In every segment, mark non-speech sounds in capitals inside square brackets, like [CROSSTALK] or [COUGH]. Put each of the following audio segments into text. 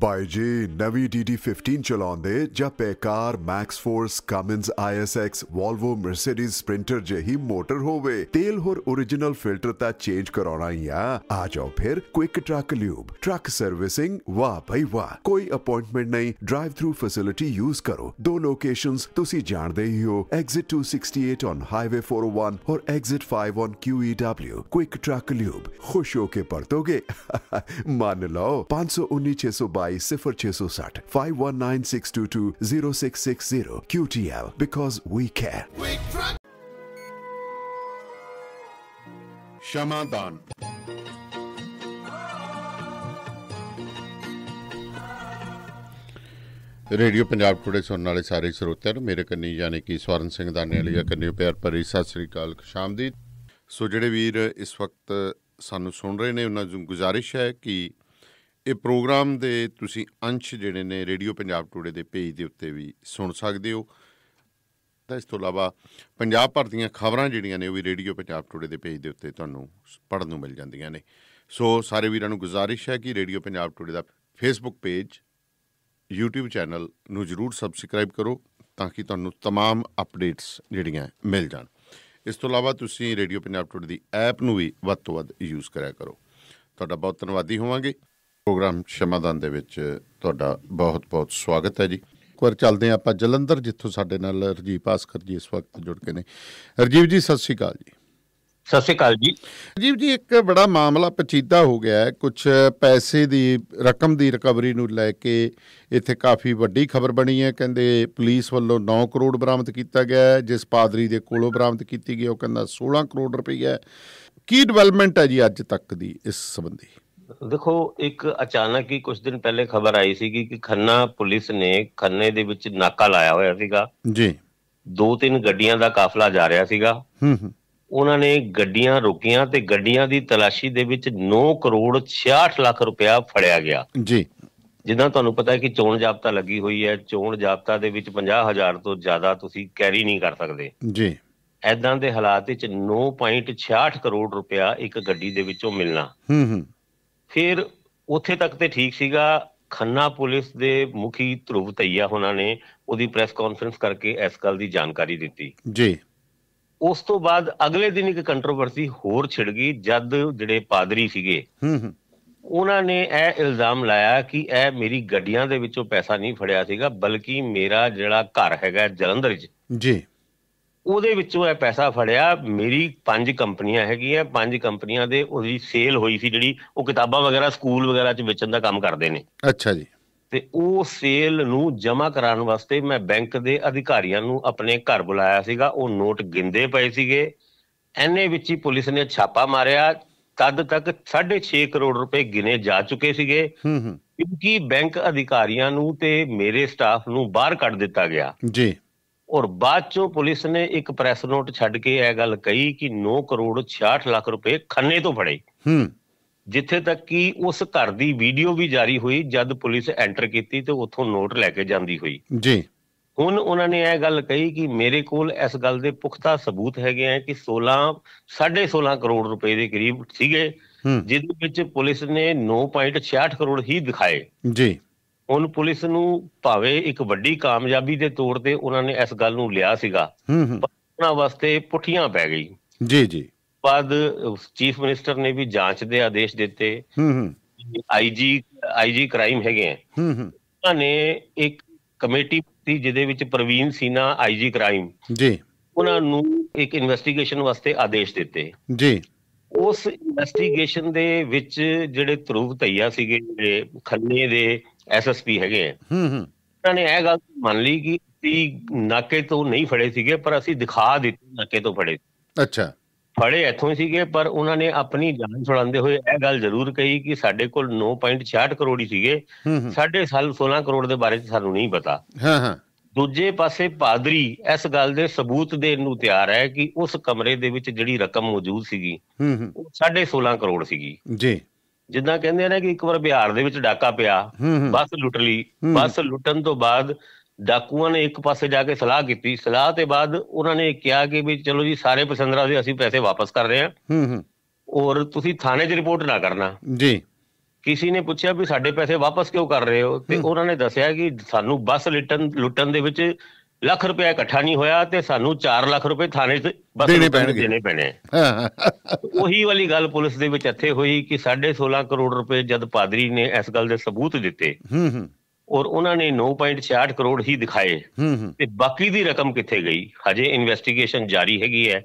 ਬਾਈ ਜੀ ਨਵੀਂ DD15 ਚਲਾਉਂਦੇ ਜਾਂ ਬੇਕਾਰ Max Force Cummins ISX Volvo Mercedes Sprinter ਜਿਹੀ ਮੋਟਰ ਹੋਵੇ ਤੇਲ ਹੋਰ origignal ਫਿਲਟਰ ਤਾਂ ਚੇਂਜ ਕਰਾਉਣਾ ਹੀ ਆ ਆ ਜਾਓ ਫਿਰ quick truck lube truck servicing ਵਾਹ ਭਾਈ ਵਾਹ ਕੋਈ ਅਪਾਇੰਟਮੈਂਟ ਨਹੀਂ ਡਰਾਈਵ ਥਰੂ ਫੈਸਿਲਿਟੀ ਯੂਜ਼ ਕਰੋ ਦੋ ਲੋਕੇਸ਼ਨਸ ਤੁਸੀਂ ਜਾਣਦੇ ਹੀ ਹੋ ਐਗਜ਼ਿਟ 268 ਔਨ ਹਾਈਵੇ 401 ਔਰ exit 5 on QEW quick truck lube ਖੁਸ਼ ਹੋ ਕੇ ਪਰਤੋਗੇ ਮੰਨ ਲਓ 519 622 0660 519 0660 QTL because we care. ਸ਼ਮਾਦਾਨ ਰੇਡੀਓ ਪੰਜਾਬ ਟੁਡੇ ਸੁਣਨ ਵਾਲੇ ਸਾਰੇ ਸਰੋਤਿਆਂ ਨੂੰ ਮੇਰੇ ਕੰਨੀ ਯਾਨੀ ਕਿ ਸਵਰਨ ਸਿੰਘ ਦਾਨੇ ਵਾਲੀ ਕੰਨੀ ਪਿਆਰ ਭਰੀ ਸਤਿ ਸ੍ਰੀ ਅਕਾਲ ਖੁਸ਼ਾਮਦੀਦ ਸੋ ਜਿਹੜੇ ਵੀਰ ਇਸ ਵਕਤ ਸਾਨੂੰ ਸੁਣ ਰਹੇ ਨੇ ਉਹਨਾਂ ਨੂੰ ਗੁਜ਼ਾਰਿਸ਼ ਹੈ ਕਿ ਇਹ ਪ੍ਰੋਗਰਾਮ ਦੇ ਤੁਸੀਂ ਅੰਸ਼ ਜਿਹੜੇ ਨੇ ਰੇਡੀਓ ਪੰਜਾਬ ਟੁਡੇ ਦੇ ਪੇਜ ਦੇ ਉੱਤੇ ਵੀ ਸੁਣ ਸਕਦੇ ਹੋ ਤਾਂ ਇਸ ਤੋਂ ਇਲਾਵਾ ਪੰਜਾਬ ਭਰ ਦੀਆਂ ਖਬਰਾਂ ਜਿਹੜੀਆਂ ਨੇ ਉਹ ਵੀ ਰੇਡੀਓ ਪੰਜਾਬ ਟੁਡੇ ਦੇ ਪੇਜ ਦੇ ਉੱਤੇ ਤੁਹਾਨੂੰ ਪੜ੍ਹਨ ਨੂੰ ਮਿਲ ਜਾਂਦੀਆਂ ਨੇ ਸੋ ਸਾਰੇ ਵੀਰਾਂ ਨੂੰ ਗੁਜ਼ਾਰਿਸ਼ ਹੈ ਕਿ ਰੇਡੀਓ ਪੰਜਾਬ ਟੁਡੇ ਦਾ ਫੇਸਬੁੱਕ ਪੇਜ YouTube ਚੈਨਲ ਨੂੰ ਜਰੂਰ ਸਬਸਕ੍ਰਾਈਬ ਕਰੋ ਤਾਂ ਕਿ ਤੁਹਾਨੂੰ तमाम ਅਪਡੇਟਸ ਜਿਹੜੀਆਂ ਮਿਲ ਜਾਣ ਇਸ ਤੋਂ ਇਲਾਵਾ ਤੁਸੀਂ ਰੇਡੀਓ ਪੰਜਾਬ ਟੁਡੇ ਦੀ ਐਪ ਨੂੰ ਵੀ ਵੱਧ ਤੋਂ ਵੱਧ ਯੂਜ਼ ਕਰਿਆ ਕਰੋ ਤੁਹਾਡਾ ਬਹੁਤ ਧੰਨਵਾਦੀ ਹੋਵਾਂਗੇ ਪ੍ਰੋਗਰਾਮ ਸ਼ਮਾਦਾਨ ਦੇ ਵਿੱਚ ਤੁਹਾਡਾ ਬਹੁਤ ਬਹੁਤ ਸਵਾਗਤ ਹੈ ਜੀ। ਇੱਕ ਵਾਰ ਚੱਲਦੇ ਹਾਂ ਆਪਾਂ ਜਲੰਧਰ ਜਿੱਥੋਂ ਸਾਡੇ ਨਾਲ ਰਜੀਵ ਭਾਸਕਰ ਜੀ ਇਸ ਵਕਤ ਜੁੜ ਕੇ ਨੇ। ਰਜੀਵ ਜੀ ਸਤਿ ਸ਼੍ਰੀ ਅਕਾਲ ਜੀ। ਸਤਿ ਸ਼੍ਰੀ ਅਕਾਲ ਜੀ। ਰਜੀਵ ਜੀ ਇੱਕ ਬੜਾ ਮਾਮਲਾ ਪਚੀਦਾ ਹੋ ਗਿਆ ਹੈ। ਕੁਝ ਪੈਸੇ ਦੀ ਰਕਮ ਦੀ ਰਿਕਵਰੀ ਨੂੰ ਲੈ ਕੇ ਇੱਥੇ ਕਾਫੀ ਵੱਡੀ ਖਬਰ ਬਣੀ ਹੈ। ਕਹਿੰਦੇ ਪੁਲਿਸ ਵੱਲੋਂ 9 ਕਰੋੜ ਬਰਾਮਦ ਕੀਤਾ ਗਿਆ ਹੈ। ਜਿਸ ਪਾਦਰੀ ਦੇ ਕੋਲੋਂ ਬਰਾਮਦ ਕੀਤੀ ਗਈ ਉਹ ਕਹਿੰਦਾ 16 ਕਰੋੜ ਰੁਪਈਆ ਕੀ ਡਿਵੈਲਪਮੈਂਟ ਹੈ ਜੀ ਅੱਜ ਤੱਕ ਦੀ ਇਸ ਸੰਬੰਧੀ? ਦੇਖੋ ਇੱਕ ਅਚਾਨਕ ਹੀ ਕੁਝ ਦਿਨ ਪਹਿਲੇ ਖਬਰ ਆਈ ਸੀ ਕਿ ਖੰਨਾ ਪੁਲਿਸ ਨੇ ਖੰਨੇ ਦੇ ਵਿੱਚ ਨਾਕਾ ਲਾਇਆ ਹੋਇਆ ਸੀਗਾ। ਜੀ। ਦੋ ਤਿੰਨ ਗੱਡੀਆਂ ਦਾ ਕਾਫਲਾ ਜਾ ਰਿਹਾ ਸੀਗਾ। ਹੂੰ ਹੂੰ। ਉਹਨਾਂ ਨੇ ਗੱਡੀਆਂ ਰੋਕੀਆਂ ਤੇ ਗੱਡੀਆਂ ਦੀ ਤਲਾਸ਼ੀ ਦੇ ਵਿੱਚ 9 ਕਰੋੜ 66 ਲੱਖ ਰੁਪਇਆ ਫੜਿਆ ਗਿਆ। ਜੀ। ਜਿੱਦਾਂ ਤੁਹਾਨੂੰ ਪਤਾ ਹੈ ਕਿ ਚੋਣ ਜਾਬਤਾ ਲੱਗੀ ਹੋਈ ਹੈ। ਚੋਣ ਜਾਬਤਾ ਦੇ ਵਿੱਚ 50000 ਤੋਂ ਜ਼ਿਆਦਾ ਤੁਸੀਂ ਕੈਰੀ ਨਹੀਂ ਕਰ ਸਕਦੇ। ਜੀ। ਐਦਾਂ ਦੇ ਹਾਲਾਤ ਵਿੱਚ 9.66 ਕਰੋੜ ਰੁਪਇਆ ਇੱਕ ਗੱਡੀ ਦੇ ਵਿੱਚੋਂ ਮਿਲਣਾ। ਹੂੰ ਹੂੰ। ਫਿਰ ਉੱਥੇ ਤੱਕ ਤੇ ਠੀਕ ਸੀਗਾ। ਖੰਨਾ ਪੁਲਿਸ ਦੇ ਮੁਖੀ ਧਰੁਵ ਤਈਆ ਉਹਨਾਂ ਨੇ ਉਹਦੀ ਪ੍ਰੈਸ ਕਾਨਫਰੰਸ ਕਰਕੇ ਇਸ ਗੱਲ ਦੀ ਜਾਣਕਾਰੀ ਦਿੱਤੀ। ਜੀ। ਉਸ ਤੋਂ ਬਾਅਦ ਅਗਲੇ ਦਿਨ ਇੱਕ ਕੰਟਰੋਵਰਸੀ ਹੋਰ ਛਿੜ ਗਈ ਜਦ ਜਿਹੜੇ ਪਾਦਰੀ ਸੀਗੇ ਹੂੰ ਹੂੰ। ਉਹਨਾਂ ਨੇ ਇਹ ਇਲਜ਼ਾਮ ਲਾਇਆ ਕਿ ਇਹ ਮੇਰੀ ਗੱਡੀਆਂ ਦੇ ਵਿੱਚੋਂ ਪੈਸਾ ਨਹੀਂ ਫੜਿਆ ਸੀਗਾ ਬਲਕਿ ਮੇਰਾ ਜਿਹੜਾ ਘਰ ਹੈਗਾ ਜਲੰਧਰ 'ਚ। ਜੀ। ਉਹਦੇ ਵਿੱਚੋਂ ਇਹ ਪੈਸਾ ਫੜਿਆ। ਮੇਰੀ ਪੰਜ ਕੰਪਨੀਆਂ ਹੈਗੀਆਂ। ਪੰਜ ਕੰਪਨੀਆਂ ਦੇ ਉਹਦੀ ਸੇਲ ਹੋਈ ਸੀ ਜਿਹੜੀ ਉਹ ਕਿਤਾਬਾਂ ਵਗੈਰਾ ਸਕੂਲ ਵਗੈਰਾ 'ਚ ਵੇਚਣ ਦਾ ਕੰਮ ਕਰਦੇ ਨੇ। ਅੱਛਾ ਜੀ। ਤੇ ਉਹ ਸੇਲ ਨੂੰ ਜਮ੍ਹਾਂ ਕਰਾਉਣ ਵਾਸਤੇ ਮੈਂ ਬੈਂਕ ਦੇ ਅਧਿਕਾਰੀਆਂ ਨੂੰ ਆਪਣੇ ਘਰ ਬੁਲਾਇਆ ਸੀਗਾ। ਉਹ ਨੋਟ ਗਿੰਦੇ ਪਏ ਸੀਗੇ। ਐਨੇ ਵਿੱਚ ਹੀ ਪੁਲਿਸ ਨੇ ਛਾਪਾ ਮਾਰਿਆ। ਤਦ ਤੱਕ 6.5 ਕਰੋੜ ਰੁਪਏ ਗਿਣੇ ਜਾ ਚੁੱਕੇ ਸੀਗੇ। ਹੂੰ ਹੂੰ। ਕਿਉਂਕਿ ਬੈਂਕ ਅਧਿਕਾਰੀਆਂ ਨੂੰ ਤੇ ਮੇਰੇ ਸਟਾਫ ਨੂੰ ਬਾਹਰ ਕੱਢ ਦਿੱਤਾ ਗਿਆ। ਜੀ। ਔਰ ਬਾਅਦ ਚੋਂ ਪੁਲਿਸ ਨੇ ਇੱਕ ਪ੍ਰੈਸ ਨੋਟ ਛੱਡ ਕੇ ਇਹ ਗੱਲ ਕਹੀ ਕਿ 9 ਕਰੋੜ 66 ਲੱਖ ਰੁਪਏ ਖੰਨੇ ਤੋਂ ਫੜੇ। ਹੂੰ। ਜਿੱਥੇ ਤੱਕ ਕਿ ਉਸ ਘਰ ਦੀ ਵੀਡੀਓ ਵੀ ਜਾਰੀ ਹੋਈ ਜਦ ਪੁਲਿਸ ਐਂਟਰ ਕੀਤੀ ਤੇ ਉੱਥੋਂ ਨੋਟ ਲੈ ਕੇ ਜਾਂਦੀ ਹੋਈ। ਜੀ। ਹੁਣ ਉਹਨਾਂ ਨੇ ਇਹ ਗੱਲ ਕਹੀ ਕਿ ਮੇਰੇ ਕੋਲ ਇਸ ਗੱਲ ਦੇ ਪੁਖਤਾ ਸਬੂਤ ਹੈਗੇ ਆ ਕਿ 16 16.5 ਕਰੋੜ ਰੁਪਏ ਦੇ ਕਰੀਬ ਸੀਗੇ ਜਿਹਦੇ ਵਿੱਚ ਪੁਲਿਸ ਨੇ 9.66 ਕਰੋੜ ਹੀ ਦਿਖਾਏ। ਜੀ। ਹੁਣ ਪੁਲਿਸ ਨੂੰ ਭਾਵੇਂ ਇੱਕ ਵੱਡੀ ਕਾਮਯਾਬੀ ਦੇ ਤੌਰ ਤੇ ਉਹਨਾਂ ਨੇ ਇਸ ਗੱਲ ਨੂੰ ਲਿਆ ਸੀਗਾ ਹੂੰ ਹੂੰ। ਉਹਨਾਂ ਵਾਸਤੇ ਪੁੱਠੀਆਂ ਪੈ ਗਈ। ਜੀ ਜੀ। ਬਾਅਦ ਚੀਫ ਮਿਨਿਸਟਰ ਨੇ ਵੀ ਜਾਂਚ ਦੇ ਆਦੇਸ਼ ਦਿੱਤੇ। ਹੂੰ ਹੂੰ। ਆਈਜੀ ਆਈਜੀ ਕ੍ਰਾਈਮ ਹੈਗੇ ਹੂੰ ਹੂੰ। ਉਹਨਾਂ ਨੇ ਇੱਕ ਕਮੇਟੀ ਸੀ ਜਿਹਦੇ ਵਿੱਚ ਪ੍ਰਵੀਨ ਸੀਨਾ ਆਈਜੀ ਕ੍ਰਾਈਮ। ਜੀ। ਉਹਨਾਂ ਨੂੰ ਇੱਕ ਇਨਵੈਸਟੀਗੇਸ਼ਨ ਵਾਸਤੇ ਆਦੇਸ਼ ਦਿੱਤੇ। ਜੀ। ਉਸ ਇਨਵੈਸਟੀਗੇਸ਼ਨ ਦੇ ਵਿੱਚ ਜਿਹੜੇ ਧਰੁਵ ਧਈਆ ਸੀਗੇ ਜਿਹੜੇ ਖੰਨੇ ਦੇ ਐਸਐਸਪੀ ਹੈਗੇ ਹੂੰ ਹੂੰ। ਉਹਨਾਂ ਨੇ ਇਹ ਗੱਲ ਮੰਨ ਲਈ ਕਿ ਅਸੀਂ ਨਾਕੇ ਤੋਂ ਨਹੀਂ ਫੜੇ ਸੀਗੇ ਪਰ ਅਸੀਂ ਦਿਖਾ ਦਿੱਤੇ ਨਾਕੇ ਤੋਂ ਫੜੇ। ਅੱਛਾ। ਫੜੇ ਇੱਥੋਂ ਹੀ ਸੀਗੇ ਪਰ ਉਹਨਾਂ ਨੇ ਆਪਣੀ ਜਾਨ ਛੁਡਾਉਂਦੇ ਹੋਏ ਇਹ ਗੱਲ ਜ਼ਰੂਰ ਕਹੀ ਕਿ ਸਾਡੇ ਕੋਲ 9.66 ਕਰੋੜ ਹੀ ਸੀਗੇ। ਸਾਡੇ ਸਾਲ 16 ਕਰੋੜ ਦੇ ਬਾਰੇ 'ਚ ਸਾਨੂੰ ਨਹੀਂ ਪਤਾ। ਹਾਂ ਹਾਂ। ਦੂਜੇ ਪਾਸੇ ਪਾਦਰੀ ਇਸ ਗੱਲ ਦੇ ਸਬੂਤ ਦੇਣ ਨੂੰ ਤਿਆਰ ਹੈ ਕਿ ਉਸ ਕਮਰੇ ਦੇ ਵਿੱਚ ਜਿਹੜੀ ਰਕਮ ਮੌਜੂਦ ਸੀਗੀ ਹੂੰ ਹੂੰ। ਉਹ 16.5 ਕਰੋੜ ਸੀਗੀ। ਜੀ। ਜਿੱਦਾਂ ਕਹਿੰਦੇ ਆ ਨਾ ਕਿ ਇੱਕ ਵਾਰ ਬਿਹਾਰ ਦੇ ਵਿੱਚ ਡਾਕਾ ਪਿਆ ਬੱਸ ਲੁੱਟ ਲਈ। ਬੱਸ ਲੁੱਟਣ ਤੋਂ ਬਾਅਦ ਡਾਕੂਆਂ ਨੇ ਇੱਕ ਪਾਸੇ ਜਾ ਕੇ ਸਲਾਹ ਕੀਤੀ। ਸਲਾਹ ਤੇ ਬਾਅਦ ਉਹਨਾਂ ਨੇ ਕਿਹਾ ਕਿ ਵੀ ਚਲੋ ਜੀ ਸਾਰੇ ਪਸੰਦਰਾ ਦੇ ਅਸੀਂ ਪੈਸੇ ਵਾਪਸ ਕਰ ਰਹੇ ਹਾਂ। ਹੂੰ ਹੂੰ। ਔਰ ਤੁਸੀਂ ਥਾਣੇ 'ਚ ਰਿਪੋਰਟ ਨਾ ਕਰਨਾ। ਜੀ। ਕਿਸੇ ਨੇ ਪੁੱਛਿਆ ਵੀ ਸਾਡੇ ਪੈਸੇ ਵਾਪਸ ਕਿਉਂ ਕਰ ਰਹੇ ਹੋ? ਤੇ ਉਹਨਾਂ ਨੇ ਦੱਸਿਆ ਕਿ ਸਾਨੂੰ ਬੱਸ ਲੁੱਟਣ ਲੁੱਟਣ ਦੇ ਵਿੱਚ ਲੱਖ ਰੁਪਏ ਇਕੱਠਾ ਨਹੀਂ ਹੋਇਆ ਤੇ ਸਾਨੂੰ 4 ਲੱਖ ਰੁਪਏ ਥਾਣੇ 'ਚ ਬੱਸ ਦੇਣੇ ਪੈਣਗੇ। ਦੇਣੇ ਪੈਣੇ। ਹਾਂ। ਉਹੀ ਵਾਲੀ ਗੱਲ ਪੁਲਿਸ ਦੇ ਵਿੱਚ ਇੱਥੇ ਹੋਈ ਕਿ 16.5 ਕਰੋੜ ਰੁਪਏ ਜਦ ਪਾਦਰੀ ਨੇ ਇਸ ਗੱਲ ਦੇ ਸਬੂਤ ਦਿੱਤੇ ਹੂੰ ਹੂੰ। ਔਰ ਉਹਨਾਂ ਨੇ 9.66 ਕਰੋੜ ਹੀ ਦਿਖਾਏ। ਹੂੰ ਹੂੰ। ਤੇ ਬਾਕੀ ਦੀ ਰਕਮ ਕਿੱਥੇ ਗਈ? ਹਜੇ ਇਨਵੈਸਟੀਗੇਸ਼ਨ ਜਾਰੀ ਹੈਗੀ ਹੈ।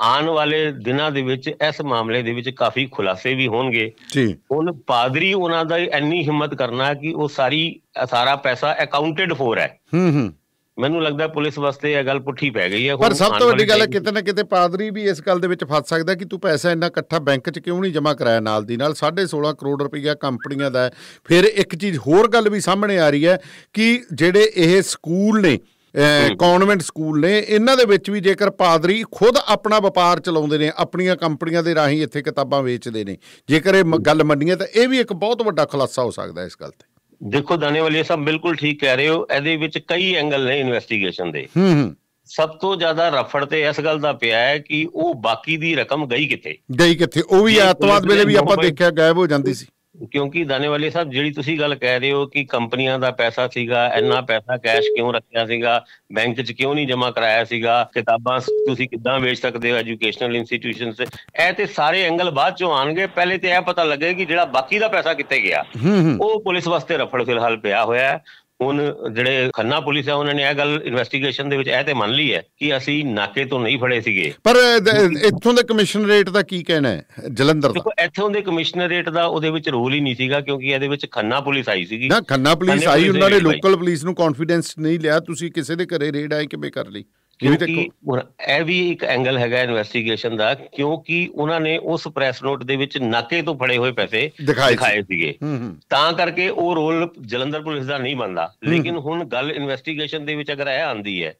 ਆਉਣ ਵਾਲੇ ਦਿਨਾਂ ਦੇ ਵਿੱਚ ਇਸ ਮਾਮਲੇ ਦੇ ਵਿੱਚ ਕਾਫੀ ਖੁਲਾਸੇ ਵੀ ਹੋਣਗੇ। ਜੀ। ਹੁਣ ਪਾਦਰੀ ਉਹਨਾਂ ਦਾ ਇੰਨੀ ਹਿੰਮਤ ਕਰਨਾ ਕਿ ਉਹ ਸਾਰੀ ਸਾਰਾ ਪੈਸਾ ਅਕਾਊਂਟਡ ਫੋਰ ਹੈ। ਹੂੰ ਹੂੰ। ਮੈਨੂੰ ਲੱਗਦਾ ਪੁਲਿਸ ਵਾਸਤੇ ਇਹ ਗੱਲ ਪੁੱਠੀ ਪੈ ਗਈ ਹੈ। ਪਰ ਸਭ ਤੋਂ ਵੱਡੀ ਗੱਲ ਹੈ ਕਿਤੇ ਨਾ ਕਿਤੇ ਪਾਦਰੀ ਵੀ ਇਸ ਗੱਲ ਦੇ ਵਿੱਚ ਫਸ ਸਕਦਾ ਕਿ ਤੂੰ ਪੈਸਾ ਇੰਨਾ ਇਕੱਠਾ ਬੈਂਕ 'ਚ ਕਿਉਂ ਨਹੀਂ ਜਮ੍ਹਾਂ ਕਰਾਇਆ ਨਾਲ ਦੀ ਨਾਲ? 16.5 ਕਰੋੜ ਰੁਪਈਆ ਕੰਪਨੀਆਂ ਦਾ ਫਿਰ ਇੱਕ ਚੀਜ਼ ਹੋਰ ਗੱਲ ਵੀ ਸਾਹਮਣੇ ਆ ਰਹੀ ਹੈ ਕਿ ਜਿਹੜੇ ਇਹ ਸਕੂਲ ਨੇ ਕਨਵੈਂਟ ਸਕੂਲ ਨੇ ਇਹਨਾਂ ਦੇ ਵਿੱਚ ਵੀ ਜੇਕਰ ਪਾਦਰੀ ਖੁਦ ਆਪਣਾ ਵਪਾਰ ਚਲਾਉਂਦੇ ਨੇ ਆਪਣੀਆਂ ਕੰਪਨੀਆਂ ਦੇ ਰਾਹੀਂ ਇੱਥੇ ਕਿਤਾਬਾਂ ਵੇਚਦੇ ਨੇ ਜੇਕਰ ਇਹ ਗੱਲ ਮੰਨੀਏ ਤਾਂ ਇਹ ਵੀ ਇੱਕ ਬਹੁਤ ਵੱਡਾ ਖੁਲਾਸਾ ਹੋ ਸਕਦਾ ਇਸ ਗੱਲ ਤੇ। ਦੇਖੋ ਦਾਨੇਵਾਲੀ ਸਾਹਿਬ ਬਿਲਕੁਲ ਠੀਕ ਕਹਿ ਰਹੇ ਹੋ ਇਹਦੇ ਵਿੱਚ ਕਈ ਐਂਗਲ ਨੇ ਇਨਵੈਸਟੀਗੇਸ਼ਨ ਦੇ। ਹੂੰ ਹੂੰ। ਸਭ ਤੋਂ ਜ਼ਿਆਦਾ ਰਫੜ ਤੇ ਇਸ ਗੱਲ ਦਾ ਪਿਆ ਹੈ ਕਿ ਉਹ ਬਾਕੀ ਦੀ ਰਕਮ ਗਈ ਕਿੱਥੇ? ਗਈ ਕਿੱਥੇ? ਉਹ ਵੀ ਪੁਲਿਸ ਵੇਲੇ ਵੀ ਆਪਾਂ ਦੇਖਿਆ ਗਾਇਬ ਹੋ ਜਾਂਦੀ ਸੀ। ਕਿਉਂਕਿ ਦਾਨੇਵਾਲੀ ਸਾਹਿਬ ਜਿਹੜੀ ਤੁਸੀਂ ਗੱਲ ਕਹਿ ਰਹੇ ਹੋ ਕਿ ਕੰਪਨੀਆਂ ਦਾ ਪੈਸਾ ਸੀਗਾ ਇੰਨਾ ਪੈਸਾ ਕੈਸ਼ ਕਿਉਂ ਰੱਖਿਆ ਸੀਗਾ ਬੈਂਕ 'ਚ ਕਿਉਂ ਨਹੀਂ ਜਮ੍ਹਾਂ ਕਰਾਇਆ ਸੀਗਾ ਕਿਤਾਬਾਂ ਤੁਸੀਂ ਕਿੱਦਾਂ ਵੇਚ ਸਕਦੇ ਹੋ ਐਜੂਕੇਸ਼ਨਲ ਇੰਸਟੀਟਿਊਸ਼ਨਸ ਇਹ ਤੇ ਸਾਰੇ ਐਂਗਲ ਬਾਅਦ ਚੋਂ ਆਣਗੇ ਪਹਿਲੇ ਤੇ ਇਹ ਪਤਾ ਲੱਗੇ ਕਿ ਜਿਹੜਾ ਬਾਕੀ ਦਾ ਪੈਸਾ ਕਿੱਥੇ ਗਿਆ। ਉਹ ਪੁਲਿਸ ਵਾਸਤੇ ਰਫੜ ਫਿਲਹਾਲ ਪਿਆ ਹੋਇਆ ਹੈ। ਹੁਣ ਜਿਹੜੇ ਖੰਨਾ ਪੁਲਿਸ ਹੈ ਉਹਨਾਂ ਨੇ ਇਹ ਗੱਲ ਇਨਵੈਸਟੀਗੇਸ਼ਨ ਦੇ ਵਿੱਚ ਇਹ ਤੇ ਮੰਨ ਲਈ ਹੈ ਕਿ ਅਸੀਂ ਨਾਕੇ ਤੋਂ ਨਹੀਂ ਫੜੇ ਸੀਗੇ। ਪਰ ਇੱਥੋਂ ਦੇ ਕਮਿਸ਼ਨਰੇਟ ਦਾ ਕੀ ਕਹਿਣਾ ਹੈ? ਜਲੰਧਰ ਦਾ। ਦੇਖੋ ਇੱਥੋਂ ਦੇ ਕਮਿਸ਼ਨਰੇਟ ਦਾ ਉਹਦੇ ਵਿੱਚ ਰੋਲ ਹੀ ਨਹੀਂ ਸੀਗਾ ਕਿਉਂਕਿ ਇਹਦੇ ਵਿੱਚ ਖੰਨਾ ਪੁਲਿਸ ਆਈ ਸੀਗੀ। ਨਾ ਖੰਨਾ ਪੁਲਿਸ ਆਈ ਉਹਨਾਂ ਨੇ ਲੋਕਲ ਪੁਲਿਸ ਨੂੰ ਕੌਨਫੀਡੈਂਸ ਨਹੀਂ ਲਿਆ ਤੁਸੀਂ ਕਿਸੇ ਦੇ ਘਰੇ ਰੇਡ ਆਏ ਕਿਵੇਂ ਕਰ ਲਈ? ਕਿਉਂਕਿ ਇਹ ਵੀ ਇੱਕ ਐਂਗਲ ਹੈਗਾ ਇਨਵੈਸਟੀਗੇਸ਼ਨ ਦਾ ਕਿਉਂਕਿ ਉਹਨਾਂ ਨੇ ਉਸ ਪ੍ਰੈਸ ਨੋਟ ਦੇ ਵਿੱਚ ਨਾਕੇ ਤੋਂ ਫੜੇ ਹੋਏ ਪੈਸੇ ਦਿਖਾਏ ਸੀਗੇ। ਤਾਂ ਕਰਕੇ ਉਹ ਰੋਲ ਜਲੰਧਰ ਪੁਲਿਸ ਦਾ ਨਹੀਂ ਬਣਦਾ। ਲੇਕਿਨ ਹੁਣ ਗੱਲ ਇਨਵੈਸਟੀਗੇਸ਼ਨ ਦੇ ਵਿੱਚ ਅਗਰ ਇਹ ਆਂਦੀ ਹੈ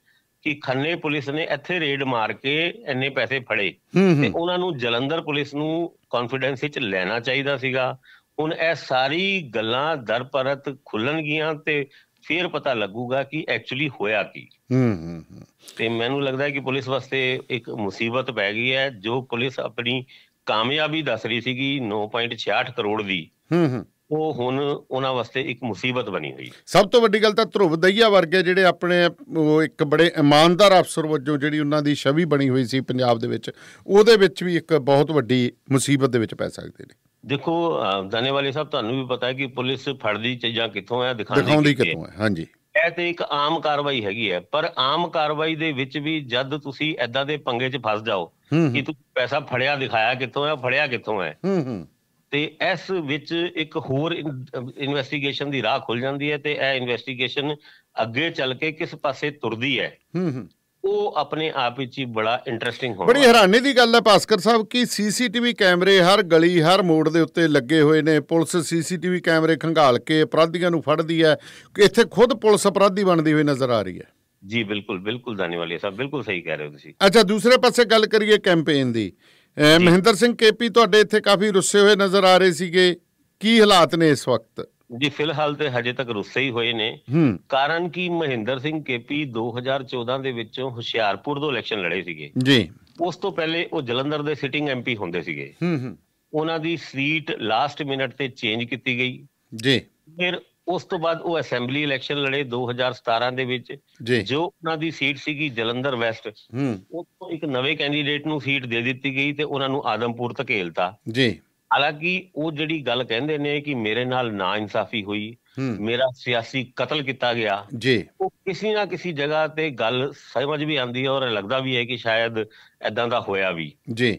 ਕਿ ਖੰਨੇ ਪੁਲਿਸ ਨੇ ਇੱਥੇ ਰੇਡ ਮਾਰ ਕੇ ਇੰਨੇ ਪੈਸੇ ਫੜੇ ਤੇ ਉਹਨਾਂ ਨੂੰ ਜਲੰਧਰ ਪੁਲਿਸ ਨੂੰ ਕੌਨਫੀਡੈਂਸ ਵਿੱਚ ਲੈਣਾ ਚਾਹੀਦਾ ਸੀਗਾ। ਹੁਣ ਇਹ ਸਾਰੀ ਗੱਲਾਂ ਦਰਪਰਤ ਖੁੱਲਣਗੀਆਂ ਤੇ ਫਿਰ ਪਤਾ ਲੱਗੂਗਾ ਕਿ ਐਕਚੁਅਲੀ ਹੋਇਆ ਕੀ। ਹੂੰ। ਤੇ ਮੈਨੂੰ ਲੱਗਦਾ ਹੈ ਕਿ ਪੁਲਿਸ ਵਾਸਤੇ ਇੱਕ ਮੁਸੀਬਤ ਪੈ ਗਈ ਹੈ ਜੋ ਪੁਲਿਸ ਆਪਣੀ ਕਾਮਯਾਬੀ ਦੱਸ ਰਹੀ ਸੀਗੀ 9.66 ਕਰੋੜ ਦੀ। ਹੂੰ ਹੂੰ। ਉਹ ਹੁਣ ਉਹਨਾਂ ਵਾਸਤੇ ਇੱਕ ਮੁਸੀਬਤ ਬਣੀ ਹੋਈ। ਸਭ ਤੋਂ ਵੱਡੀ ਗੱਲ ਤਾਂ ਧਰੁਵ ਦਈਆ ਵਰਗੇ ਜਿਹੜੇ ਆਪਣੇ ਉਹ ਇੱਕ ਬੜੇ ਇਮਾਨਦਾਰ ਅਫਸਰ ਵਜੋਂ ਜਿਹੜੀ ਉਹਨਾਂ ਦੀ ਛਵੀ ਬਣੀ ਹੋਈ ਸੀ ਪੰਜਾਬ ਦੇ ਵਿੱਚ ਉਹਦੇ ਵਿੱਚ ਵੀ ਇੱਕ ਬਹੁਤ ਵੱਡੀ ਮੁਸੀਬਤ ਦੇ ਵਿੱਚ ਪੈ ਸਕਦੇ ਨੇ। ਦੇਖੋ ਦਾਨੇਵਾਲੇ ਸਾਹਿਬ ਤੁਹਾਨੂੰ ਵੀ ਪਤਾ ਹੈ ਕਿ ਪੁਲਿਸ ਫੜਦੀ ਚੀਜ਼ਾਂ ਕਿੱਥੋਂ ਹੈ ਦਿਖਾਉਂਦੀ ਕਿੱਥੇ ਹੈ। ਹਾਂਜੀ। ਇਹ ਤੇ ਇੱਕ ਆਮ ਕਾਰਵਾਈ ਹੈਗੀ ਹੈ ਪਰ ਆਮ ਕਾਰਵਾਈ ਦੇ ਵਿੱਚ ਵੀ ਜਦ ਤੁਸੀਂ ਐਦਾਂ ਦੇ ਪੰਗੇ 'ਚ ਫਸ ਜਾਓ ਕਿ ਤੁਸੀਂ ਪੈਸਾ ਫੜਿਆ ਦਿਖਾਇਆ ਕਿੱਥੋਂ ਹੈ ਫੜਿਆ ਕਿੱਥੋਂ ਹੈ। ਹੂੰ ਹੂੰ। ਤੇ ਇਸ ਵਿੱਚ ਇੱਕ ਹੋਰ ਇਨਵੈਸਟੀਗੇਸ਼ਨ ਦੀ ਰਾਹ ਖੁੱਲ ਜਾਂਦੀ ਹੈ ਤੇ ਇਹ ਇਨਵੈਸਟੀਗੇਸ਼ਨ ਅੱਗੇ ਚੱਲ ਕੇ ਕਿਸ ਪਾਸੇ ਤੁਰਦੀ ਹੈ। ਹੂੰ ਹੂੰ। ਉਹ ਆਪਣੇ ਆਪ ਵਿੱਚ ਹੀ ਬੜਾ ਇੰਟਰਸਟਿੰਗ ਹੋਣਾ ਬੜੀ ਹੈਰਾਨੀ ਦੀ ਗੱਲ ਹੈ ਭਾਸਕਰ ਸਾਹਿਬ ਕਿ ਸੀਸੀਟੀਵੀ ਕੈਮਰੇ ਹਰ ਗਲੀ ਹਰ ਮੋੜ ਦੇ ਉੱਤੇ ਲੱਗੇ ਹੋਏ ਨੇ। ਪੁਲਿਸ ਸੀਸੀਟੀਵੀ ਕੈਮਰੇ ਖੰਗਾਲ ਕੇ ਅਪਰਾਧੀਆਂ ਨੂੰ ਫੜਦੀ ਹੈ। ਇੱਥੇ ਖੁਦ ਪੁਲਿਸ ਅਪਰਾਧੀ ਬਣਦੀ ਹੋਈ ਨਜ਼ਰ ਆ ਰਹੀ ਹੈ। ਜੀ ਬਿਲਕੁਲ ਬਿਲਕੁਲ ਦਾਨੀਵਾਲੀ ਸਾਹਿਬ ਬਿਲਕੁਲ ਸਹੀ ਕਹਿ ਰਹੇ ਹੋ ਤੁਸੀਂ। ਅੱਛਾ ਦੂਸਰੇ ਪਾਸੇ ਗੱਲ ਕਰੀਏ ਕੈਂਪੇਨ ਦੀ। ਮਹਿੰਦਰ ਸਿੰਘ ਕੇਪੀ ਤੁਹਾਡੇ ਇੱਥੇ ਕਾਫੀ ਰੁੱਸੇ ਹੋਏ ਨਜ਼ਰ ਆ ਰਹੇ ਸੀਗੇ। ਕੀ ਹਾਲਾਤ ਨੇ ਇਸ ਵਕਤ? ਜੀ ਫਿਲਹਾਲ ਤੇ ਹਜੇ ਤੱਕ ਰੁੱਸੇ ਹੀ ਹੋਏ ਨੇ। ਕਾਰਨ ਕਿ? ਮਹਿੰਦਰ ਸਿੰਘ ਕੇਪੀ 2014 ਦੇ ਵਿੱਚੋਂ ਹੁਸ਼ਿਆਰਪੁਰ ਤੋਂ ਇਲੈਕਸ਼ਨ ਲੜੇ ਸੀਗੇ। ਜੀ। ਉਸ ਤੋਂ ਪਹਿਲੇ ਉਹ ਜਲੰਧਰ ਦੇ ਸਿਟਿੰਗ ਐਮਪੀ ਹੁੰਦੇ ਸੀਗੇ। ਹੂੰ ਹੂੰ। ਉਹਨਾਂ ਦੀ ਸੀਟ ਲਾਸਟ ਮਿੰਟ ਤੇ ਚੇਂਜ ਕੀਤੀ ਗਈ। ਜੀ। ਫਿਰ ਉਸ ਤੋਂ ਬਾਅਦ ਉਹ ਅਸੈਂਬਲੀ ਇਲੈਕਸ਼ਨ ਲੜੇ 2017 ਦੇ ਵਿੱਚ। ਜੀ। ਉਹਨਾਂ ਦੀ ਸੀਟ ਸੀਗੀ ਜਲੰਧਰ ਵੈਸਟ ਹੂੰ। ਉੱਥੋਂ ਇੱਕ ਨਵੇਂ ਕੈਂਡੀਡੇਟ ਨੂੰ ਸੀਟ ਦੇ ਦਿੱਤੀ ਗਈ ਤੇ ਉਹਨਾਂ ਨੂੰ ਆਦਮਪੁਰ ਧਕੇਲਤਾ। ਜੀ। ਹਾਲਾਂਕਿ ਉਹ ਜਿਹੜੀ ਗੱਲ ਕਹਿੰਦੇ ਨੇ ਕਿ ਮੇਰੇ ਨਾਲ ਨਾ ਇਨਸਾਫੀ ਹੋਈ ਮੇਰਾ ਸਿਆਸੀ ਕਤਲ ਕੀਤਾ ਗਿਆ ਜੀ। ਉਹ ਕਿਸੇ ਨਾ ਕਿਸੇ ਜਗ੍ਹਾ ਤੇ ਗੱਲ ਸਮਝ ਵੀ ਆਉਂਦੀ ਹੈ ਔਰ ਲੱਗਦਾ ਵੀ ਹੈ ਕਿ ਸ਼ਾਇਦ ਐਦਾਂ ਦਾ ਹੋਇਆ ਵੀ। ਜੀ।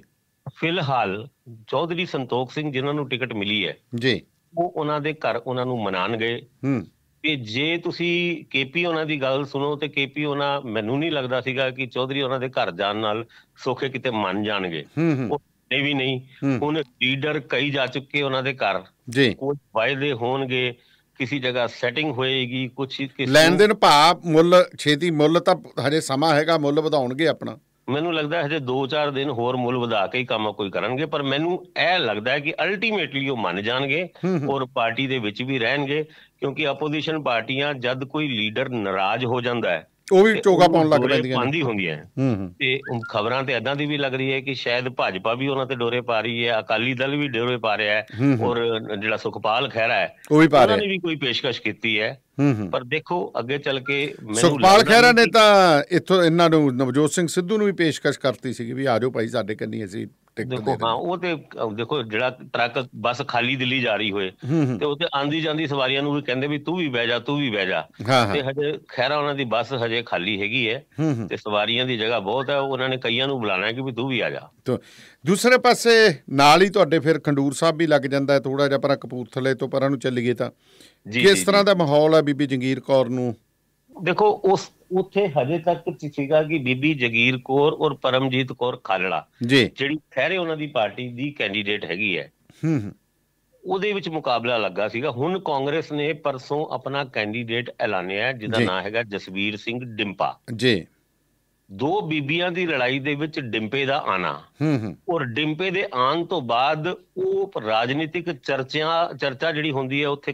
ਫਿਲਹਾਲ ਚੌਧਰੀ ਸੰਤੋਖ ਸਿੰਘ ਜਿਨ੍ਹਾਂ ਨੂੰ ਟਿਕਟ ਮਿਲੀ ਹੈ ਜੀ। ਉਹ ਉਹਨਾਂ ਦੇ ਘਰ ਉਹਨਾਂ ਨੂੰ ਮਨਾਣ ਗਏ। ਹੂੰ। ਕਿ ਜੇ ਤੁਸੀਂ ਕੇਪੀ ਉਹਨਾਂ ਦੀ ਗੱਲ ਸੁਣੋ ਤੇ ਕੇਪੀ ਉਹਨਾਂ ਮੈਨੂੰ ਨਹੀਂ ਲੱਗਦਾ ਸੀਗਾ ਕਿ ਚੌਧਰੀ ਉਹਨਾਂ ਦੇ ਘਰ ਜਾਣ ਨਾਲ ਸੋਖੇ ਕਿਤੇ ਮੰਨ ਜਾਣਗੇ। ਹੂੰ ਹੂੰ। ਉਹ ਨਹੀਂ ਵੀ ਨਹੀਂ। ਹੁਣ ਲੀਡਰ ਕਈ ਜਾ ਚੁੱਕੇ ਉਹਨਾਂ ਦੇ ਘਰ। ਜੀ। ਕੋਈ ਵਾਅਦੇ ਹੋਣਗੇ ਕਿਸੇ ਜਗ੍ਹਾ ਸੈਟਿੰਗ ਹੋਏਗੀ ਕੁਝ ਕਿਸੇ ਲੈਣ ਦੇਣ ਭਾਅ ਮੁੱਲ ਛੇਤੀ ਮੁੱਲ ਤਾਂ ਹਜੇ ਸਮਾਂ ਹੈਗਾ ਮੁੱਲ ਵਧਾਉਣਗੇ ਆਪਣਾ। ਮੈਨੂੰ ਲੱਗਦਾ ਹੈ ਹਜੇ 2-4 ਦਿਨ ਹੋਰ ਮੁੱਲ ਵਧਾ ਕੇ ਹੀ ਕੰਮ ਕੋਈ ਕਰਨਗੇ ਪਰ ਮੈਨੂੰ ਇਹ ਲੱਗਦਾ ਹੈ ਕਿ ਅਲਟੀਮੇਟਲੀ ਉਹ ਮੰਨ ਜਾਣਗੇ ਔਰ ਪਾਰਟੀ ਦੇ ਵਿੱਚ ਵੀ ਰਹਿਣਗੇ ਕਿਉਂਕਿ ਆਪੋਜੀਸ਼ਨ ਪਾਰਟੀਆਂ ਜਦ ਕੋਈ ਲੀਡਰ ਨਾਰਾਜ਼ ਹੋ ਜਾਂਦਾ ਹੈ ਉਹ ਵੀ ਚੋਗਾ ਪਾਉਣ ਲੱਗ ਪੈਂਦੀਆਂ ਨੇ। ਪਾਉਂਦੀ ਹੁੰਦੀਆਂ ਹੈ। ਹੂੰ ਹੂੰ। ਤੇ ਖਬਰਾਂ ਤੇ ਐਦਾਂ ਦੀ ਵੀ ਲੱਗ ਰਹੀ ਹੈ ਕਿ ਸ਼ਾਇਦ ਭਾਜਪਾ ਵੀ ਉਹਨਾਂ ਤੇ ਡੋਰੇ ਪਾ ਰਹੀ ਹੈ ਅਕਾਲੀ ਦਲ ਵੀ ਡੋਰੇ ਪਾ ਰਿਹਾ ਹੈ। ਔਰ ਜਿਹੜਾ ਸੁਖਪਾਲ ਖਹਿਰਾ ਹੈ ਉਹ ਵੀ ਪਾ ਉਹਨਾਂ ਨੇ ਵੀ ਕੋਈ ਪੇਸ਼ਕਸ਼ ਕੀਤੀ ਹੈ। ਹੂੰ ਹੂੰ। ਪਰ ਦੇਖੋ ਅੱਗੇ ਚੱਲ ਕੇ ਮੈਨੂੰ ਸੁਖਪਾਲ ਖਹਿਰਾ ਨੇ ਤਾਂ ਇੱਥੋਂ ਇਹਨਾਂ ਨੂੰ ਨਵਜੋਤ ਸਿੰਘ ਸਿੱਧੂ ਨੂੰ ਵੀ ਪੇਸ਼ਕਸ਼ ਕਰਤੀ ਸੀਗੀ ਵੀ ਆ ਜਾਓ ਭਾਈ ਸਾਡੇ ਕੰਨੀ ਅਸੀਂ ਟਿਕਟ ਦੇਖੋ ਹਾਂ ਉਹ ਤੇ ਦੇਖੋ ਜਿਹੜਾ ਟਰੱਕ ਬੱਸ ਖਾਲੀ ਦਿੱਲੀ ਜਾ ਰਹੀ ਹੋਏ ਤੇ ਉੱਤੇ ਆਂਦੀ ਜਾਂਦੀ ਸਵਾਰੀਆਂ ਨੂੰ ਵੀ ਕਹਿੰਦੇ ਵੀ ਤੂੰ ਵੀ ਬਹਿ ਜਾ ਤੂੰ ਵੀ ਬਹਿ ਜਾ। ਤੇ ਹਜੇ ਖੈਰਾ ਉਹਨਾਂ ਦੀ ਬੱਸ ਹਜੇ ਖਾਲੀ ਹੈਗੀ ਹੈ ਤੇ ਸਵਾਰੀਆਂ ਦੀ ਜਗ੍ਹਾ ਬਹੁਤ ਹੈ ਉਹਨਾਂ ਨੇ ਕਈਆਂ ਨੂੰ ਬੁਲਾਣਾ ਕਿ ਵੀ ਤੂੰ ਵੀ ਆ ਜਾ। ਤੋ ਦੂਸਰੇ ਪਾਸੇ ਨਾਲ ਹੀ ਤੁਹਾਡੇ ਫਿਰ ਖੰਡੂਰ ਸਾਹਿਬ ਵੀ ਲੱਗ ਜਾਂਦਾ ਹੈ ਥੋੜਾ ਜਿਹਾ ਪਰ ਕਪੂਰਥਲੇ ਤੋਂ ਪਰਾਂ ਨੂੰ ਚੱਲੀਏ ਤਾਂ। ਕਿਸ ਤਰ੍ਹਾਂ ਦਾ ਮਾਹੌਲ ਹੈ ਬੀਬੀ ਜੰਗੀਰ ਕੌਰ ਨੂੰ? ਦੇਖੋ ਉਸ ਉੱਥੇ ਹਜੇ ਤੱਕ ਸੀਗਾ ਕਿ ਬੀਬੀ ਜਗੀਰ ਕੌਰ ਔਰ ਪਰਮਜੀਤ ਕੌਰ ਖਾਲੜਾ ਜਿਹੜੀ ਖੈਰੇ ਉਹਨਾਂ ਦੀ ਪਾਰਟੀ ਦੀ ਕੈਂਡੀਡੇਟ ਹੈਗੀ ਹੈ। ਹੂੰ ਉਹਦੇ ਵਿੱਚ ਮੁਕਾਬਲਾ ਲੱਗਾ ਸੀਗਾ। ਹੁਣ ਕਾਂਗਰਸ ਨੇ ਪਰਸੋਂ ਆਪਣਾ ਕੈਂਡੀਡੇਟ ਐਲਾਨਿਆ ਜਿਹਦਾ। ਨਾਮ ਹੈਗਾ ਜਸਵੀਰ ਸਿੰਘ ਡਿੰਪਾ। ਜੀ। ਦੋ ਬੀਬੀਆਂ ਦੀ ਲੜਾਈ ਦੇ ਵਿੱਚ ਡਿੰਪੇ ਦਾ ਆਣਾ। ਹੂੰ ਹੂੰ। ਔਰ ਡਿੰਪੇ ਦੇ ਆਉਣ ਤੋਂ ਬਾਅਦ ਉਹ ਰਾਜਨੀਤਿਕ ਚਰਚਾ ਚਰਚਾ ਜਿਹੜੀ ਹੁੰਦੀ ਹੈ ਉੱਥੇ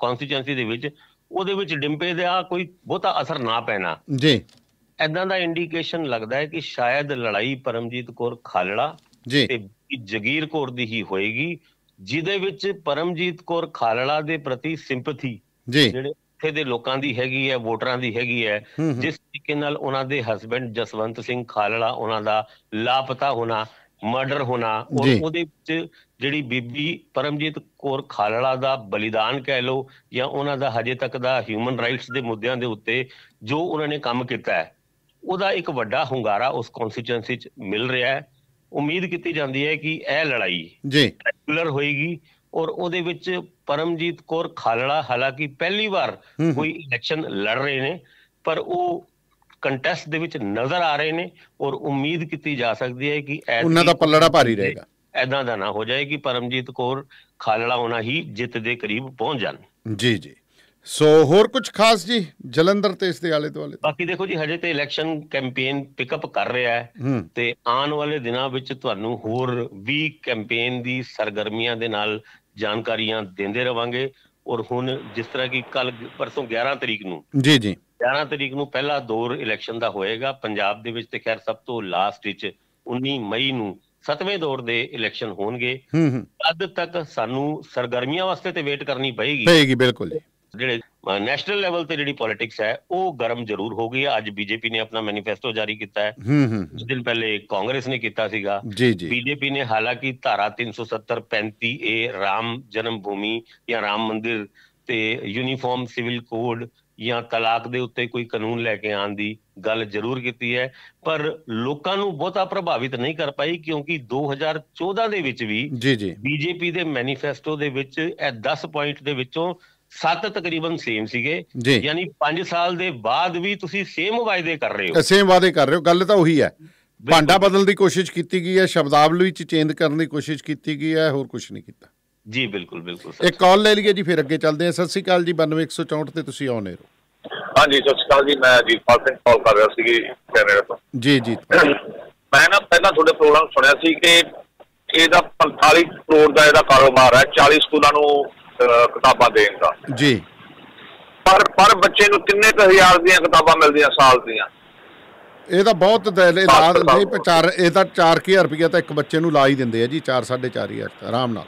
ਕਨਸਟੀਚੁਐਂਸੀ ਦੇ ਵਿੱਚ ਉਹਦੇ ਵਿੱਚ ਡਿੰਪੇ ਦਾ ਕੋਈ ਬਹੁਤਾ ਅਸਰ ਨਾ ਪੈਣਾ। ਜੀ। ਐਦਾਂ ਦਾ ਇੰਡੀਕੇਸ਼ਨ ਲੱਗਦਾ ਹੈ ਕਿ ਸ਼ਾਇਦ ਲੜਾਈ ਪਰਮਜੀਤ ਕੌਰ ਖਾਲੜਾ ਜੀ। ਤੇ ਜਗੀਰ ਕੌਰ ਦੀ ਹੀ ਹੋਏਗੀ ਜਿਹਦੇ ਵਿੱਚ ਪਰਮਜੀਤ ਕੌਰ ਖਾਲੜਾ ਦੇ ਪ੍ਰਤੀ ਸਿੰਪਥੀ ਜੀ। ਜਿਹੜੇ ਇੱਥੇ ਦੇ ਲੋਕਾਂ ਦੀ ਹੈਗੀ ਹੈ ਵੋਟਰਾਂ ਦੀ ਹੈਗੀ ਹੈ ਜਿਸ ਤਰੀਕੇ ਨਾਲ ਉਹਨਾਂ ਦੇ ਹਸਬੰਡ ਜਸਵੰਤ ਸਿੰਘ ਖਾਲੜਾ ਉਹਨਾਂ ਦਾ ਲਾਪਤਾ ਹੋਣਾ ਮਰਡਰ ਹੋਣਾ ਔਰ। ਉਹਦੇ ਵਿੱਚ ਜਿਹੜੀ ਬੀਬੀ ਪਰਮਜੀਤ ਕੌਰ ਖਾਲੜਾ ਦਾ ਬਲੀਦਾਨ ਕਹਿ ਲਓ ਜਾਂ ਉਹਨਾਂ ਦਾ ਹਜੇ ਤੱਕ ਦਾ ਹਿਊਮਨ ਰਾਈਟਸ ਦੇ ਮੁੱਦਿਆਂ ਦੇ ਉੱਤੇ ਜੋ ਉਹਨਾਂ ਨੇ ਕੰਮ ਕੀਤਾ ਹੈ ਉਹਦਾ ਇੱਕ ਵੱਡਾ ਹੁੰਗਾਰਾ ਉਸ ਕਨਸਟੀਚੁਐਂਸੀ 'ਚ ਮਿਲ ਰਿਹਾ ਹੈ। ਉਮੀਦ ਕੀਤੀ ਜਾਂਦੀ ਹੈ ਕਿ ਇਹ ਲੜਾਈ ਜੀ। ਰੈਗੂਲਰ ਹੋਏਗੀ ਔਰ ਉਹਦੇ ਵਿੱਚ ਪਰਮਜੀਤ ਕੌਰ ਖਾਲੜਾ ਹਾਲਾਂਕਿ ਪਹਿਲੀ ਵਾਰ। ਕੋਈ ਇਲੈਕਸ਼ਨ ਲੜ ਰਹੇ ਨੇ ਪਰ ਉਹ ਕੰਟੈਸਟ ਦੇ ਵਿੱਚ ਨਜ਼ਰ ਆ ਰਹੇ ਨੇ ਔਰ ਉਮੀਦ ਕੀਤੀ ਜਾ ਸਕਦੀ ਹੈ ਕਿ ਉਹਨਾਂ ਦਾ ਪੱਲੜਾ ਭਾਰੀ ਰਹੇਗਾ। ਐਦਾਂ ਦਾ ਨਾ ਹੋ ਜਾਏ ਕਿ ਪਰਮਜੀਤ ਕੌਰ ਖਾਲੜਾ ਹੋਣਾ ਹੀ ਜਿੱਤ ਦੇ ਕਰੀਬ ਪਹੁੰਚ ਜਾਣ। ਜੀ ਜੀ। ਸੋ ਹੋਰ ਕੁਝ ਖਾਸ ਜੀ? ਜਲੰਧਰ ਤੇ ਇਸ ਦੇ ਆਲੇ ਦੁਆਲੇ। ਬਾਕੀ ਦੇਖੋ ਜੀ ਹਜੇ ਤੇ ਇਲੈਕਸ਼ਨ ਕੈਂਪੇਨ ਪਿਕਅਪ ਕਰ ਰਿਹਾ ਹੈ ਤੇ ਆਉਣ ਵਾਲੇ ਦਿਨਾਂ ਵਿੱਚ ਤੁਹਾਨੂੰ ਹੋਰ ਵੀ ਕੈਂਪੇਨ ਦੀ ਸਰਗਰਮੀਆਂ ਦੇ ਨਾਲ ਜਾਣਕਾਰੀਆਂ ਦਿੰਦੇ ਰਵਾਂਗੇ। ਔਰ ਹੁਣ ਜਿਸ ਤਰ੍ਹਾਂ ਕਿ ਕੱਲ ਪਰਸੋਂ 11 ਤਰੀਕ ਨੂੰ ਜੀ ਜੀ। 11 ਤਰੀਕ ਨੂੰ ਪਹਿਲਾ ਦੌਰ ਇਲੈਕਸ਼ਨ ਦਾ ਹੋਏਗਾ। ਪੰਜਾਬ ਦੇ ਵਿੱਚ ਤੇ ਖੈਰ ਸਭ ਤੋਂ ਲਾਸਟ ਵਿੱਚ 19 ਮਈ ਨੂੰ ਸੱਤਵੇਂ ਦੌਰ ਦੇ ਇਲੈਕਸ਼ਨ ਹੋਣਗੇ। ਤਦ ਤੱਕ ਸਾਨੂੰ ਸਰਗਰਮੀਆਂ ਵਾਸਤੇ ਤੇ ਵੇਟ ਕਰਨੀ ਪਏਗੀ। ਪਏਗੀ ਬਿਲਕੁਲ ਜਿਹੜੇ ਨੈਸ਼ਨਲ ਲੈਵਲ ਤੇ ਜਿਹੜੀ ਪੋਲਿਟਿਕਸ ਹੈ ਉਹ ਗਰਮ ਜ਼ਰੂਰ ਹੋ ਗਈ ਹੈ। ਅੱਜ ਬੀਜੇਪੀ ਨੇ ਆਪਣਾ ਮੈਨੀਫੈਸਟੋ ਜਾਰੀ ਕੀਤਾ ਹੈ। ਹੂੰ ਹੂੰ ਕੁਝ ਦਿਨ ਪਹਿਲੇ ਕਾਂਗਰਸ ਨੇ ਕੀਤਾ ਸੀਗਾ। ਜੀ ਜੀ। ਬੀਜੇਪੀ ਨੇ ਹਾਲਾਂਕਿ ਧਾਰਾ 370 35 ਏ ਰਾਮ ਜਨਮ ਭੂਮੀ ਜਾਂ ਰਾਮ ਮੰਦਿਰ ਤੇ ਯੂਨੀਫਾਰਮ ਸਿਵਲ ਕੋਡ ਜਾਂ ਤਲਾਕ ਦੇ ਉੱਤੇ ਕੋਈ ਕਾਨੂੰਨ ਲੈ ਕੇ ਆਉਣ ਦੀ ਗੱਲ ਜ਼ਰੂਰ ਕੀਤੀ ਹੈ ਪਰ ਲੋਕਾਂ ਨੂੰ ਬਹੁਤਾ ਪ੍ਰਭਾਵਿਤ ਨਹੀਂ ਕਰ ਪਾਈ ਕਿਉਂਕਿ 2014 ਦੇ ਵਿੱਚ ਵੀ ਜੀ ਜੀ। ਬੀਜੇਪੀ ਦੇ ਮੈਨੀਫੈਸਟੋ ਦੇ ਵਿੱਚ ਇਹ 10 ਪੁਆਇੰਟ ਦੇ ਵਿੱਚੋਂ 7 ਤਕਰੀਬਨ ਸੇਮ ਸੀਗੇ। ਯਾਨੀ 5 ਸਾਲ ਦੇ ਬਾਅਦ ਵੀ ਤੁਸੀਂ ਸੇਮ ਵਾਅਦੇ ਕਰ ਰਹੇ ਹੋ। ਸੇਮ ਵਾਅਦੇ ਕਰ ਰਹੇ ਹੋ। ਗੱਲ ਤਾਂ ਉਹੀ ਹੈ। ਭਾਂਡਾ ਬਦਲਣ ਦੀ ਕੋਸ਼ਿਸ਼ ਕੀਤੀ ਗਈ ਹੈ ਸ਼ਬਦਾਵਲੀ ਚ ਚੇਂਜ ਕਰਨ ਦੀ ਕੋਸ਼ਿਸ਼ ਕੀਤੀ ਗਈ ਹੈ ਹੋਰ ਕੁਝ ਨਹੀਂ ਕੀਤਾ। ਜੀ ਬਿਲਕੁਲ ਬਿਲਕੁਲ ਸਰ। ਇੱਕ ਕਾਲ ਲੈ ਲਈਏ ਜੀ ਫਿਰ ਅੱਗੇ ਚੱਲਦੇ ਹਾਂ। ਸਤਿ ਸ਼੍ਰੀ ਅਕਾਲ ਜੀ 92164 ਤੇ ਤੁਸੀਂ ਆਉਨੇ ਹੋ। ਹਾਂਜੀ ਸਤਿ ਸ਼੍ਰੀ ਅਕਾਲ ਜੀ ਮੈਂ ਜੀਤਪਾਲ ਸਿੰਘ ਕਾਲ ਕਰ ਰਿਹਾ ਸੀ ਕੈਨੇਡਾ ਤੋਂ। ਜੀ ਜੀ। ਮੈਂ ਨਾ ਪਹਿਲਾਂ ਤੁਹਾਡੇ ਪ੍ਰੋਗਰਾਮ ਸੁਣਿਆ ਸੀ ਕਿ ਇਹਦਾ 45 ਕਰੋੜ ਦਾ ਇਹਦਾ ਕਾਰੋਬਾਰ ਹੈ 40 ਸਕੂਲਾਂ ਨੂੰ ਕਿਤਾਬਾਂ ਦੇਣ ਦਾ। ਜੀ। ਪਰ ਪਰ ਬੱਚੇ ਨੂੰ ਕਿੰਨੇ ਕੁ ਹਜ਼ਾਰ ਦੀਆਂ ਕਿਤਾਬਾਂ ਮਿਲਦੀਆਂ ਸਾਲ ਦੀਆਂ? ਇਹ ਤਾਂ ਬਹੁਤ। ਨਹੀਂ ਚਾਰ ਇਹ ਤਾਂ 4000 ਰੁਪਇਆ ਤਾਂ ਇੱਕ ਬੱਚੇ ਨੂੰ ਲਾ ਹੀ ਦਿੰਦੇ ਆ ਜੀ 4 4500 ਆਰਾਮ ਨਾਲ।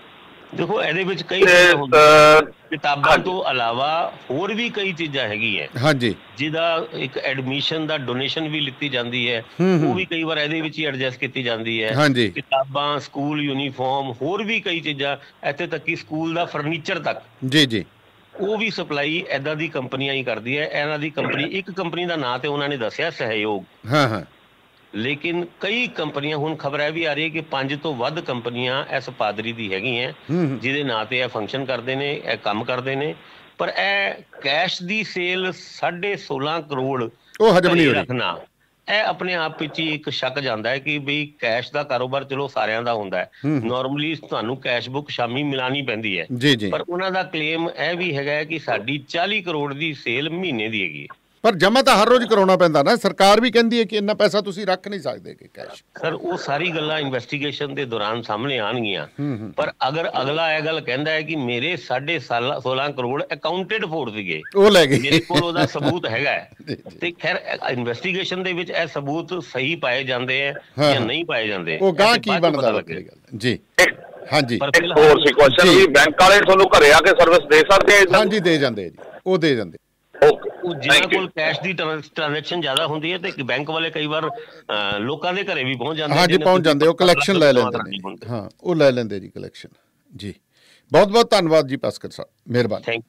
ਦੇਖੋ ਇਹਦੇ ਵਿੱਚ ਕਈ ਚੀਜ਼ਾਂ ਹੁੰਦੀਆਂ ਕਿਤਾਬਾਂ। ਤੋਂ ਇਲਾਵਾ ਹੋਰ ਵੀ ਕਈ ਚੀਜ਼ਾਂ ਹੈਗੀਆਂ ਹਾਂਜੀ। ਜਿਹਦਾ ਇੱਕ ਐਡਮਿਸ਼ਨ ਦਾ ਡੋਨੇਸ਼ਨ ਵੀ ਲਿੱਤੀ ਜਾਂਦੀ ਹੈ ਹੂੰ, ਹੂੰ। ਉਹ ਵੀ ਕਈ ਵਾਰ ਇਹਦੇ ਵਿੱਚ ਹੀ ਐਡਜਸਟ ਕੀਤੀ ਜਾਂਦੀ ਹੈ ਹਾਂਜੀ। ਕਿਤਾਬਾਂ ਸਕੂਲ ਯੂਨੀਫਾਰਮ ਹੋਰ ਵੀ ਕਈ ਚੀਜ਼ਾਂ ਇੱਥੇ ਤੱਕ ਕਿ ਸਕੂਲ ਦਾ ਫਰਨੀਚਰ ਤੱਕ। ਜੀ ਜੀ। ਉਹ ਵੀ ਸਪਲਾਈ ਐਦਾਂ ਦੀ ਕੰਪਨੀਆਂ ਹੀ ਕਰਦੀ ਹੈ ਇਹਨਾਂ ਦੀ ਕੰਪਨੀ ਇੱਕ ਕੰਪਨੀ ਦਾ ਨਾਂ ਤੇ ਉਹਨਾਂ ਨੇ ਦੱਸਿਆ ਸਹਿਯੋਗ। ਹਾਂ ਹਾਂ। ਲੇਕਿਨ ਕਈ ਕੰਪਨੀਆਂ ਹੁਣ ਖਬਰ ਇਹ ਵੀ ਆ ਰਹੀ ਹੈ ਕਿ ਪੰਜ ਤੋਂ ਵੱਧ ਕੰਪਨੀਆਂ ਇਸ ਪਾਦਰੀ ਦੀ ਹੈਗੀਆਂ ਹੂੰ ਹੂੰ ਜਿਹਦੇ ਨਾਂ ਤੇ ਇਹ ਫੰਕਸ਼ਨ ਕਰਦੇ ਨੇ ਇਹ ਕੰਮ ਕਰਦੇ ਨੇ। ਪਰ ਇਹ ਕੈਸ਼ ਦੀ ਸੇਲ 16.5 ਕਰੋੜ ਉਹ ਹਜਮ ਨਹੀਂ ਹੋ ਰੱਖਣਾ ਇਹ ਆਪਣੇ ਆਪ ਵਿੱਚ ਹੀ ਇੱਕ ਸ਼ੱਕ ਜਾਂਦਾ ਹੈ ਕਿ ਬਈ ਕੈਸ਼ ਦਾ ਕਾਰੋਬਾਰ ਚਲੋ ਸਾਰਿਆਂ ਦਾ ਹੁੰਦਾ ਹੈ। ਹੂੰ, ਹੂੰ। ਨਾਰਮਲੀ ਤੁਹਾਨੂੰ ਕੈਸ਼ ਬੁੱਕ ਸ਼ਾਮੀ ਮਿਲਾਣੀ ਪੈਂਦੀ ਹੈ। ਪਰ ਉਹਨਾਂ ਦਾ ਕਲੇਮ ਇਹ ਵੀ ਹੈਗਾ ਹੈ ਕਿ ਸਾਡੀ 40 ਕਰੋੜ ਦੀ ਸੇਲ ਮਹੀਨੇ ਦੀ ਹੈਗੀ ਹੈ। ਪਰ ਜਮਾ ਤਾਂ ਹਰ ਰੋਜ਼ ਕਰਾਉਣਾ ਪੈਂਦਾ ਨਾ। ਸਰਕਾਰ ਵੀ ਕਹਿੰਦੀ ਹੈ ਕਿ ਇੰਨਾ ਪੈਸਾ ਤੁਸੀਂ ਰੱਖ ਨਹੀਂ ਸਕਦੇ ਕਿ ਕੈਸ਼। ਸਰ ਉਹ ਸਾਰੀ ਗੱਲਾਂ ਇਨਵੈਸਟੀਗੇਸ਼ਨ ਦੇ ਦੌਰਾਨ ਸਾਹਮਣੇ ਆਣਗੀਆਂ ਪਰ ਅਗਰ ਅਗਲਾ ਇਹ ਗੱਲ ਕਹਿੰਦਾ ਹੈ ਕਿ ਮੇਰੇ 16.5 16 ਕਰੋੜ ਅਕਾਊਂਟਡ ਫੋਰ ਸੀਗੇ। ਉਹ ਲੈ ਮੇਰੇ ਗਏ ਕੋਲ ਉਹਦਾ ਸਬੂਤ ਹੈਗਾ। [LAUGHS] ਤੇ ਖੈਰ ਇਨਵੈਸਟੀਗੇਸ਼ਨ ਦੇ ਵਿੱਚ ਇਹ ਸਬੂਤ ਸਹੀ ਪਾਏ ਜਾਂਦੇ ਆ ਹਾਂ, ਜਾਂ। ਨਹੀਂ ਪਾਏ ਜਾਂਦੇ। ਉਹ ਗਾਂ ਕੀ ਬਣਦਾ ਜੀ। ਹਾਂਜੀ। ਪਰ ਇੱਕ ਫਿਲਹਾਲ ਹੋਰ ਸੀ ਕੁਐਸਚਨ ਜੀ। ਵੀ ਬੈਂਕ ਵਾਲੇ ਤੁਹਾਨੂੰ ਘਰੇ ਆ ਕੇ ਸਰਵਿਸ ਦੇ ਸਕਦੇ ਆ? ਹਾਂਜੀ ਦੇ ਜਾਂਦੇ ਆ ਜੀ। ਉਹ ਦੇ ਜਾਂਦੇ ਓਕੇ। ਜਿਨ੍ਹਾਂ. ਕੋਲ ਕੈਸ਼ ਦੀ ਟ੍ਰਾਂਜੈਕਸ਼ਨ ਜ਼ਿਆਦਾ ਹੁੰਦੀ ਹੈ ਤੇ ਬੈਂਕ ਵਾਲੇ ਕਈ ਵਾਰ ਲੋਕਾਂ ਦੇ ਘਰੇ ਵੀ ਪਹੁੰਚ ਜਾਂਦੇ ਹਾਂਜੀ ਜਿਹਨਾਂ ਪਹੁੰਚ ਜਾਂਦੇ ਉਹ ਕਲੈਕਸ਼ਨ ਲੈ ਲੈਂਦੇ ਨੇ। ਹਾਂ। ਉਹ ਲੈ ਲੈਂਦੇ ਜੀ ਕਲੈਕਸ਼ਨ ਜੀ। ਬਹੁਤ ਬਹੁਤ ਧੰਨਵਾਦ ਜੀ ਭਾਸਕਰ ਸਾਹਿਬ। ਮਿਹਰਬਾਨੀ। ਥੈਂਕ